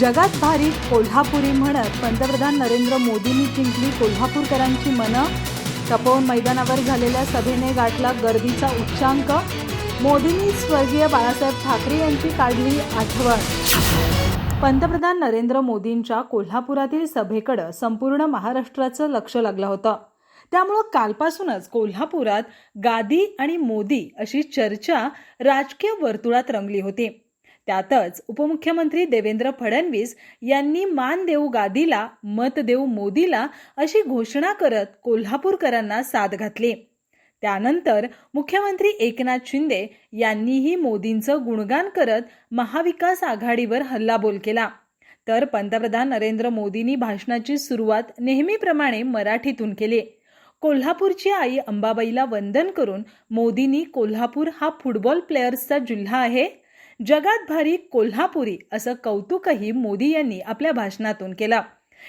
जगात भारी कोल्हापुरी म्हणत पंतप्रधान नरेंद्र मोदींनी जिंकली कोल्हापूरकरांची मनं. तपोवन मैदानावर झालेल्या सभेने गाठला गर्दीचा उच्चांक. मोदींनी स्वर्गीय बाळासाहेब ठाकरे यांची काढली आठवण. पंतप्रधान नरेंद्र मोदींच्या कोल्हापुरातील सभेकडं संपूर्ण महाराष्ट्राचं लक्ष लागलं होतं. त्यामुळं कालपासूनच कोल्हापुरात गादी आणि मोदी अशी चर्चा राजकीय वर्तुळात रंगली होती. त्यातच उपमुख्यमंत्री देवेंद्र फडणवीस यांनी मान देऊ गादीला मत देऊ मोदीला अशी घोषणा करत कोल्हापूरकरांना साथ घातली. त्यानंतर मुख्यमंत्री एकनाथ शिंदे यांनीही मोदींचं गुणगान करत महाविकास आघाडीवर हल्लाबोल केला. तर पंतप्रधान नरेंद्र मोदींनी भाषणाची सुरुवात नेहमीप्रमाणे मराठीतून केली. कोल्हापूरची आई अंबाबाईला वंदन करून मोदींनी कोल्हापूर हा फुटबॉल प्लेयर्सचा जिल्हा आहे. जगात भारी कोल्हापुरी असं कौतुकही मोदी यांनी आपल्या भाषणातून केला.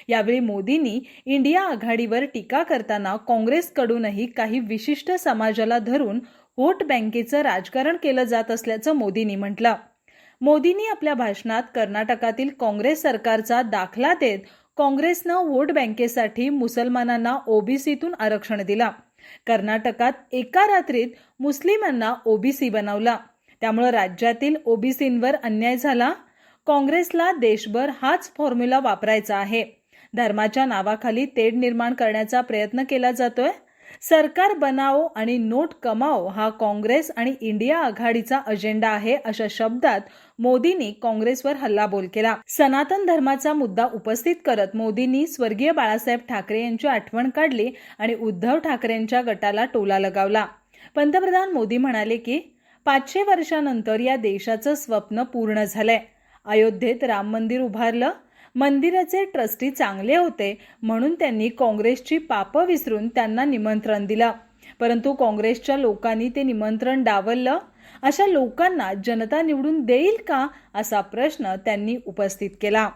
यावेळी मोदींनी इंडिया आघाडीवर टीका करताना काँग्रेसकडूनही काही विशिष्ट समाजाला धरून वोट बँकेचं राजकारण केलं जात असल्याचं मोदींनी म्हटलं. मोदींनी आपल्या भाषणात कर्नाटकातील काँग्रेस सरकारचा दाखला देत काँग्रेसनं वोट बँकेसाठी मुसलमानांना ओबीसीतून आरक्षण दिला. कर्नाटकात एका रात्रीत मुस्लिमांना ओबीसी बनवला. त्यामुळं राज्यातील ओबीसींवर अन्याय झाला. काँग्रेसला देशभर हाच फॉर्म्युला वापरायचा आहे. धर्माच्या नावाखाली तेढ निर्माण करण्याचा प्रयत्न केला जातोय. सरकार बनाओ आणि नोट कमाओ हा काँग्रेस आणि इंडिया आघाडीचा अजेंडा आहे अशा शब्दात मोदींनी काँग्रेसवर हल्लाबोल केला. सनातन धर्माचा मुद्दा उपस्थित करत मोदींनी स्वर्गीय बाळासाहेब ठाकरे यांची आठवण काढली आणि उद्धव ठाकरेंच्या गटाला टोला लगावला. पंतप्रधान मोदी म्हणाले की पाचशे वर्षानंतर या देशाचं स्वप्न पूर्ण झालंय. अयोध्येत राम मंदिर उभारलं. मंदिराचे ट्रस्टी चांगले होते म्हणून त्यांनी काँग्रेसची पापं विसरून त्यांना निमंत्रण दिलं. परंतु काँग्रेसच्या लोकांनी ते निमंत्रण डावललं. अशा लोकांना जनता निवडून देईल का असा प्रश्न त्यांनी उपस्थित केला.